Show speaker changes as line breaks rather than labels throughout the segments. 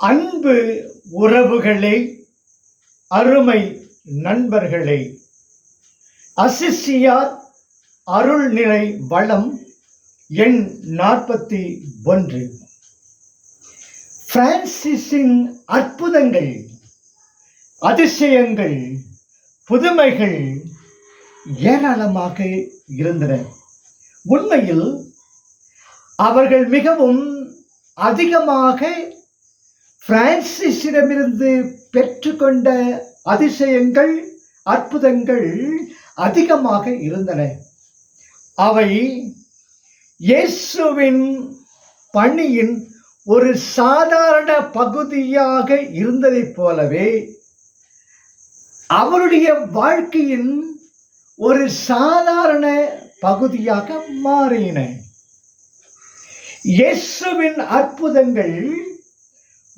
அன்பு உறவுகளே அருமை நண்பர்களே அசிசியார் அருள்நிலை வளம் எண் நாற்பத்தி ஒன்று பிரான்சிஸின் அற்புதங்கள் அதிசயங்கள் புதுமைகள் ஏராளமாக இருந்தன. உண்மையில் அவர்கள் மிகவும் அதிகமாக பிரான்சிஸிடமிருந்து பெற்றுக்கொண்ட அதிசயங்கள் அற்புதங்கள் அதிகமாக இருந்தன. அவை இயேசுவின் பணியின் ஒரு சாதாரண பகுதியாக இருந்ததைப் போலவே அவருடைய வாழ்க்கையின் ஒரு சாதாரண பகுதியாக மாறின. இயேசுவின் அற்புதங்கள்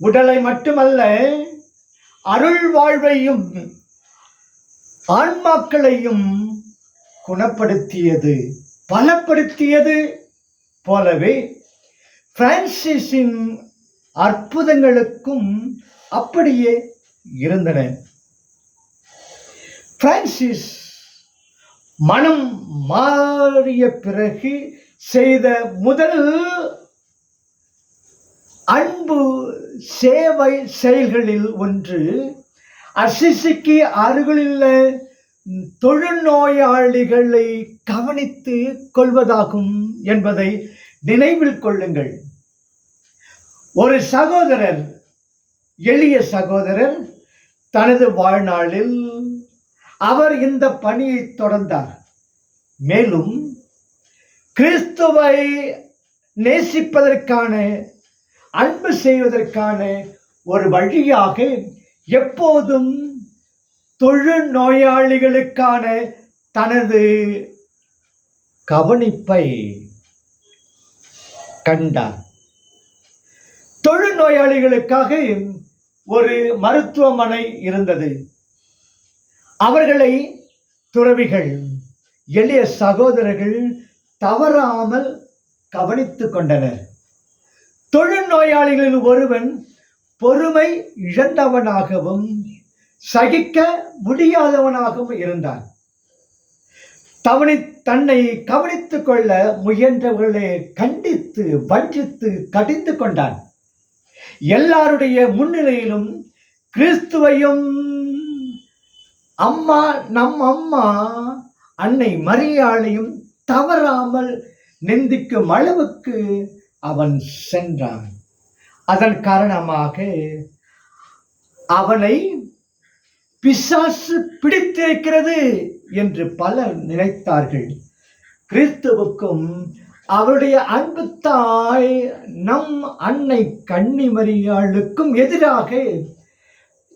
உடலை மட்டுமல்ல அருள் வாழ்வையும் ஆன்மாக்களையும் குணப்படுத்தியது பலப்படுத்தியது போலவே பிரான்சிஸின் அற்புதங்களுக்கும் அப்படியே இருந்தன. பிரான்சிஸ் மனம் மாறிய பிறகு செய்த முதல் அன்பு சேவை செயல்களில் ஒன்று அசிசிக்கு அருகிலுள்ள தொழுநோயாளிகளை கவனித்து கொள்வதாகும் என்பதை நினைவில் கொள்ளுங்கள். ஒரு சகோதரர் எளிய சகோதரர் தனது வாழ்நாளில் அவர் இந்த பணியை தொடர்ந்தார். மேலும் கிறிஸ்துவை நேசிப்பதற்கான அன்பு செய்வதற்கான ஒரு வழியாக எப்போதும் தொழு நோயாளிகளுக்கான தனது கவனிப்பை கண்டார். தொழு நோயாளிகளுக்காக ஒரு மருத்துவமனை இருந்தது. அவர்களை துறவிகள் எளிய சகோதரர்கள் தவறாமல் கவனித்து கொண்டனர். தொழுநோயாளிகளில் ஒருவன் பொறுமை இழந்தவனாகவும் சகிக்க முடியாதவனாகவும் இருந்தான். தவணை தன்னை கவனித்துக் கொள்ள முயன்றவர்களை கண்டித்து வஞ்சித்து கடிந்து கொண்டான். எல்லாருடைய முன்னிலையிலும் கிறிஸ்துவையும் அம்மா நம் அம்மா அன்னை மரியாளையும் தவறாமல் நிந்திக்கும் அளவுக்கு அவன் சென்றான். அதன் காரணமாக அவனை பிசாசு பிடித்திருக்கிறது என்று பலர் நினைத்தார்கள். கிறிஸ்துவுக்கும் அவருடைய அன்பு தாய் நம் அன்னை கன்னிமரியாளுக்கும் எதிராக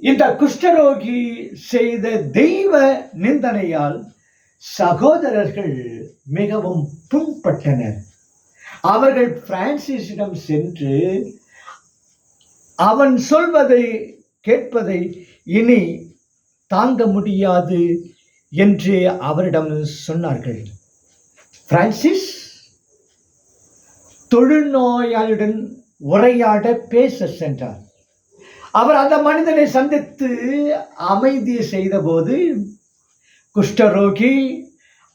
இந்த குஷ்டரோகி செய்த தெய்வ நிந்தனையால் சகோதரர்கள் மிகவும் புண்பட்டனர். அவர்கள் பிரான்சிஸிடம் சென்று அவன் சொல்வதை கேட்பதை இனி தாங்க முடியாது என்று அவரிடம் சொன்னார்கள். பிரான்சிஸ் தொழுநோயாளியுடன் உரையாட பேச சென்றார். அவர் அந்த மனிதனை சந்தித்து அமைதி செய்தபோது குஷ்டரோகி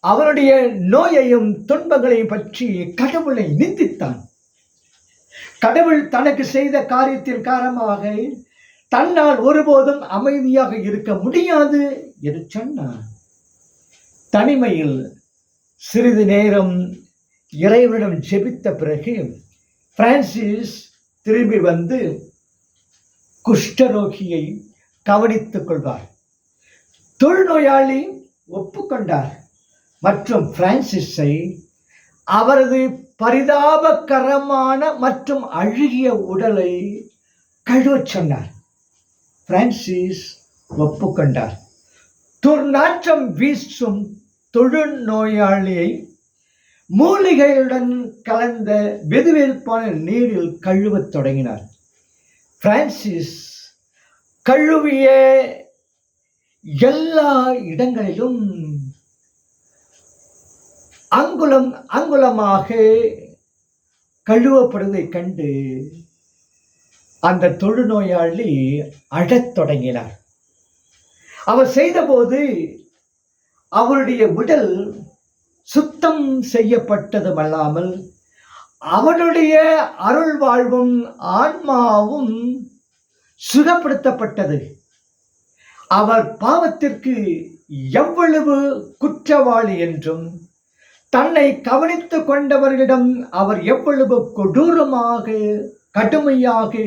அவனுடைய நோயையும் துன்பங்களையும் பற்றி கடவுளை நிந்தித்தான். கடவுள் தனக்கு செய்த காரியத்தின் காரணமாக தன்னால் ஒருபோதும் அமைதியாக இருக்க முடியாது என்று சொன்னான். தனிமையில் சிறிது நேரம் இறைவனிடம் ஜெபித்த பிறகு பிரான்சிஸ் திரும்பி வந்து குஷ்டரோகியை கவனித்துக் கொள்வார். தொழுநோயாளி ஒப்புக்கொண்டார். மற்றும் பிரான்சிஸை அவரது பரிதாபகரமான மற்றும் அழுகிய உடலை கழுவச் சொன்னார். பிரான்சிஸ் ஒப்புக்கொண்டார். துர்நாற்றம் வீசும் தொழுநோயாளியை மூலிகையுடன் கலந்த வெதுவெதுப்பான நீரில் கழுவத் தொடங்கினார். பிரான்சிஸ் கழுவிய எல்லா இடங்களிலும் அங்குலம் அங்குலமாக கழுவப்படுவதைக் கண்டு அந்த தொழுநோயாளி அழத் தொடங்கினார். அவர் செய்தபோது அவருடைய உடல் சுத்தம் செய்யப்பட்டதுமல்லாமல் அவனுடைய அருள் வாழ்வும் ஆன்மாவும் சுகப்படுத்தப்பட்டது. அவர் பாவத்திற்கு எவ்வளவு குற்றவாளி என்றும் தன்னை கவனித்து கொண்டவர்களிடம் அவர் எவ்வளவு கொடூரமாக கடுமையாக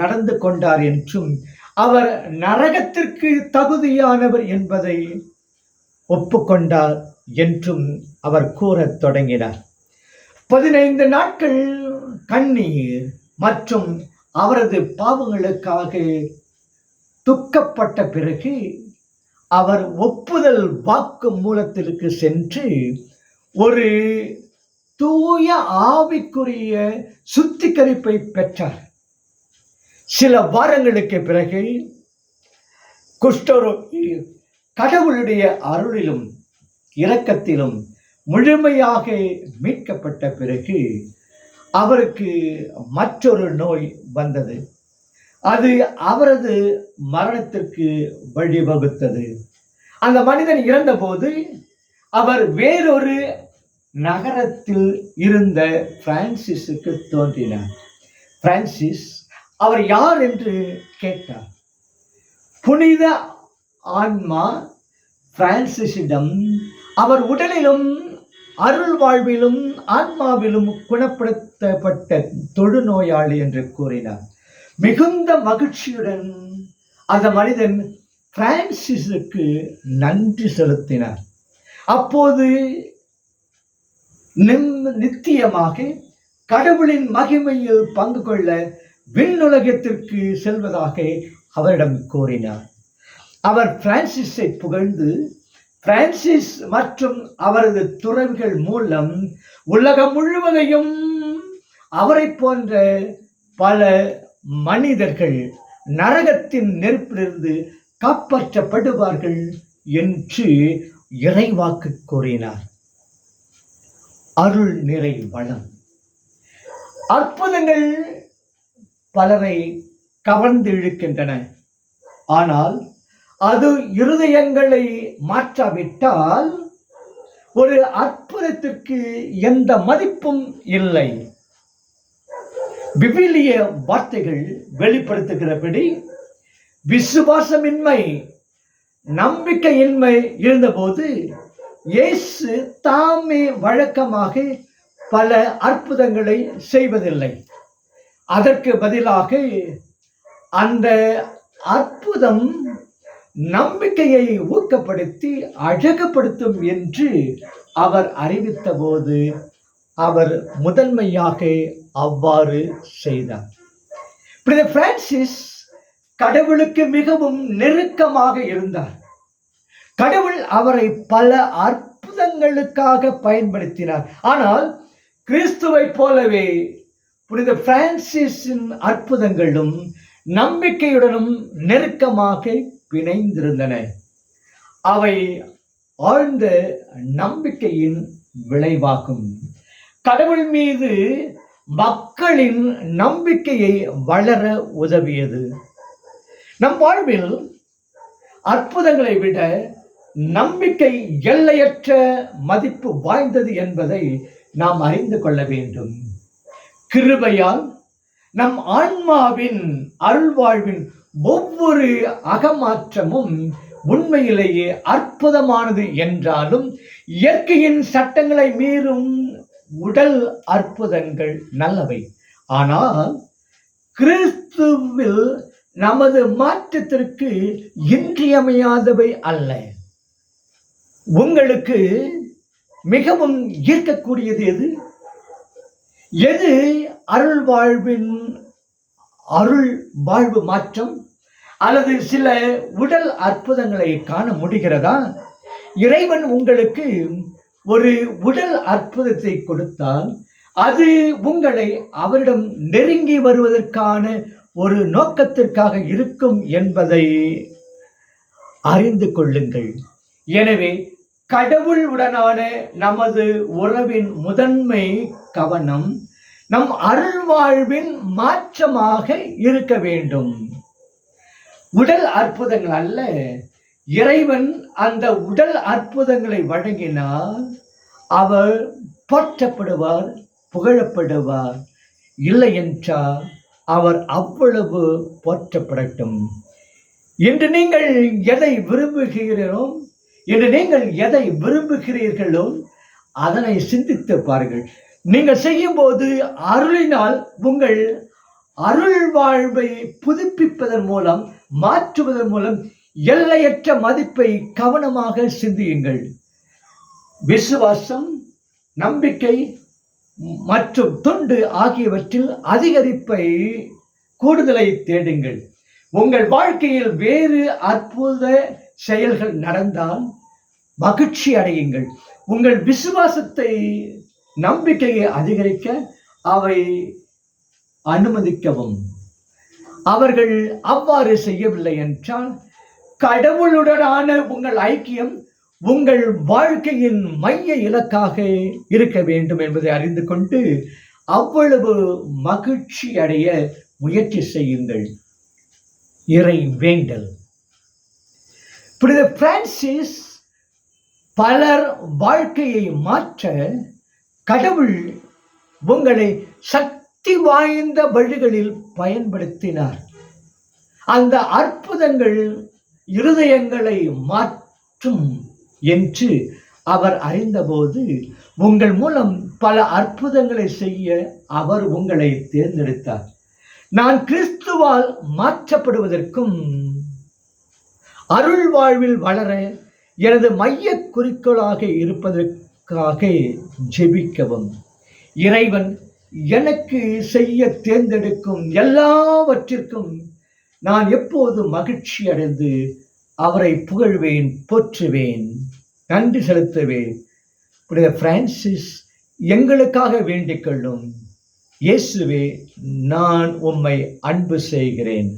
நடந்து கொண்டார் என்றும் அவர் நரகத்திற்கு தகுதியானவர் என்பதை ஒப்புக்கொண்டார் என்றும் அவர் கூறத் தொடங்கினார். பதினைந்து நாட்கள் கண்ணீர் மற்றும் அவரது பாவங்களுக்காக துக்கப்பட்ட பிறகு அவர் ஒப்புதல் வாக்கு மூலத்திற்கு சென்று ஒரு தூய ஆவிக்குரிய சுத்திகரிப்பை பெற்றார். சில வாரங்களுக்கு பிறகு குஷ்டரோகி கடவுளுடைய அருளிலும் இரக்கத்திலும் முழுமையாக மீட்கப்பட்ட பிறகு அவருக்கு மற்றொரு நோய் வந்தது. அது அவரது மரணத்திற்கு வழிவகுத்தது. அந்த மனிதன் இறந்தபோது அவர் வேறொரு நகரத்தில் இருந்த பிரான்சிஸுக்கு தோன்றினார். பிரான்சிஸ் அவர் யார் என்று கேட்டார். புனித ஆன்மா பிரான்சிஸிடம் அவர் உடலிலும் அருள் வாழ்விலும் ஆன்மாவிலும் குணப்படுத்தப்பட்ட தொழுநோயாளி என்று கூறினார். மிகுந்த மகிழ்ச்சியுடன் அந்த மனிதன் பிரான்சிஸுக்கு நன்றி செலுத்தினார். அப்போது நித்தியமாக கடவுளின் மகிமையில் பங்கு கொள்ள விண்ணுலகத்திற்கு செல்வதாக அவரிடம் கூறினார். அவர் பிரான்சிஸை புகழ்ந்து பிரான்சிஸ் மற்றும் அவரது துறவிகள் மூலம் உலகம் முழுவதையும் அவரை போன்ற பல மனிதர்கள் நரகத்தின் நெருப்பிலிருந்து காப்பாற்றப்படுவார்கள் என்று இறைவாக்கு கூறினார். அருள் நிறை வளம். அற்புதங்கள் பலரை கவர்ந்து இழுக்கின்றன. ஆனால் அது இருதயங்களை மாற்றாவிட்டால் ஒரு அற்புதத்திற்கு எந்த மதிப்பும் இல்லை. விவிலிய வார்த்தைகள் வெளிப்படுத்துகிறபடி விசுவாசமின்மை நம்பிக்கையின்மை இருந்தபோது இயேசு தாமே வழக்கமாக பல அற்புதங்களை செய்வதில்லை. அதற்கு பதிலாக அந்த அற்புதம் நம்பிக்கையை ஊக்கப்படுத்தி அழகுபடுத்தும் என்று அவர் அறிவித்தபோது அவர் முதன்மையாக அவ்வாறு செய்தார். புனித பிரான்சிஸ் கடவுளுக்கு மிகவும் நெருக்கமாக இருந்தார். கடவுள் அவரை பல அற்புதங்களுக்காக பயன்படுத்தினார். ஆனால் கிறிஸ்துவை போலவே புனித பிரான்சிஸின் அற்புதங்களும் நம்பிக்கையுடனும் நெருக்கமாக பிணைந்திருந்தன. அவை ஆழ்ந்த நம்பிக்கையின் விளைவாகும். கடவுள் மீது மக்களின் நம்பிக்கையை வளர உதவியது. நம் வாழ்வில் அற்புதங்களை விட நம்பிக்கை எல்லையற்ற மதிப்பு வாய்ந்தது என்பதை நாம் அறிந்து கொள்ள வேண்டும். கிருபையால் நம் ஆன்மாவின் அருள்வாழ்வின் ஒவ்வொரு அகமாற்றமும் உண்மையிலேயே அற்புதமானது என்றாலும் இயற்கையின் சட்டங்களை மீறும் உடல் அற்புதங்கள் நல்லவை. ஆனால் கிறிஸ்துவில் நமது மாற்றத்திற்கு இன்றியமையாதவை அல்ல. உங்களுக்கு மிகவும் ஈர்க்கக்கூடியது எது? எது அருள் வாழ்வின் அருள் வாழ்வு மாற்றம்? அல்லது சில உடல் அற்புதங்களை காண முடிகிறதா? இறைவன் உங்களுக்கு ஒரு உடல் அற்புதத்தை கொடுத்தால் அது உங்களை அவரிடம் நெருங்கி வருவதற்கான ஒரு நோக்கத்திற்காக இருக்கும் என்பதை அறிந்து கொள்ளுங்கள். எனவே கடவுள் உடனான நமது உறவின் முதன்மை கவனம் நம் அருள் வாழ்வின் மாற்றமாக இருக்க வேண்டும். உடல் அற்புதங்கள் அல்ல இறைவன் அந்த உடல் அற்புதங்களை வழங்கினால் அவர் போற்றப்படுவார் புகழப்படுவார். இல்லை என்றால் அவர் அவ்வளவு போற்றப்படட்டும். இன்று நீங்கள் எதை விரும்புகிறீரோ இன்று நீங்கள் எதை விரும்புகிறீர்களோ அதனை சிந்தித்து பாருங்கள். நீங்கள் செய்யும்போது அருளினால் உங்கள் அருள் வாழ்வை புதுப்பிப்பதன் மூலம் மாற்றுவதன் மூலம் எல்லையற்ற மதிப்பை கவனமாக சிந்தியுங்கள். விசுவாசம் நம்பிக்கை மற்றும் தொண்டு ஆகியவற்றில் அதிகரிப்பை கூடுதலை தேடுங்கள். உங்கள் வாழ்க்கையில் வேறு அற்புத செயல்கள் நடந்தால் மகிழ்ச்சி அடையுங்கள். உங்கள் விசுவாசத்தை நம்பிக்கையை அதிகரிக்க அவை அனுமதிக்கவும். அவர்கள் அவ்வாறு செய்யவில்லை என்றால் கடவுளுடனான உங்கள் ஐக்கியம் உங்கள் வாழ்க்கையின் மைய இலக்காக இருக்க வேண்டும் என்பதை அறிந்து கொண்டு அவ்வளவு மகிழ்ச்சி அடைய முயற்சி செய்யுங்கள். இறை வேண்டல். புனித பிரான்சிஸ் பலர் வாழ்க்கையை மாற்ற கடவுள் உங்களை சக்தி வாய்ந்த வழிகளில் பயன்படுத்தினார். அந்த அற்புதங்கள் இருதயங்களை மாற்றும் என்று அவர் அறிந்தபோது உங்கள் மூலம் பல அற்புதங்களை செய்ய அவர் உங்களை தேர்ந்தெடுத்தார். நான் கிறிஸ்துவால் மாற்றப்படுவதற்கும் அருள் வாழ்வில் வளர எனது மைய குறிக்கோளாக இருப்பதற்காக ஜெபிக்கவும். இறைவன் எனக்கு செய்ய தேர்ந்தெடுக்கும் எல்லாவற்றிற்கும் நான் எப்போது மகிழ்ச்சி அடைந்து அவரை புகழ்வேன் போற்றுவேன். நன்றி செலுத்துவேன் புனித பிரான்சிஸ் எங்களுக்காக வேண்டிக் கொள்ளும். இயேசுவே நான் உம்மை அன்பு செய்கிறேன்.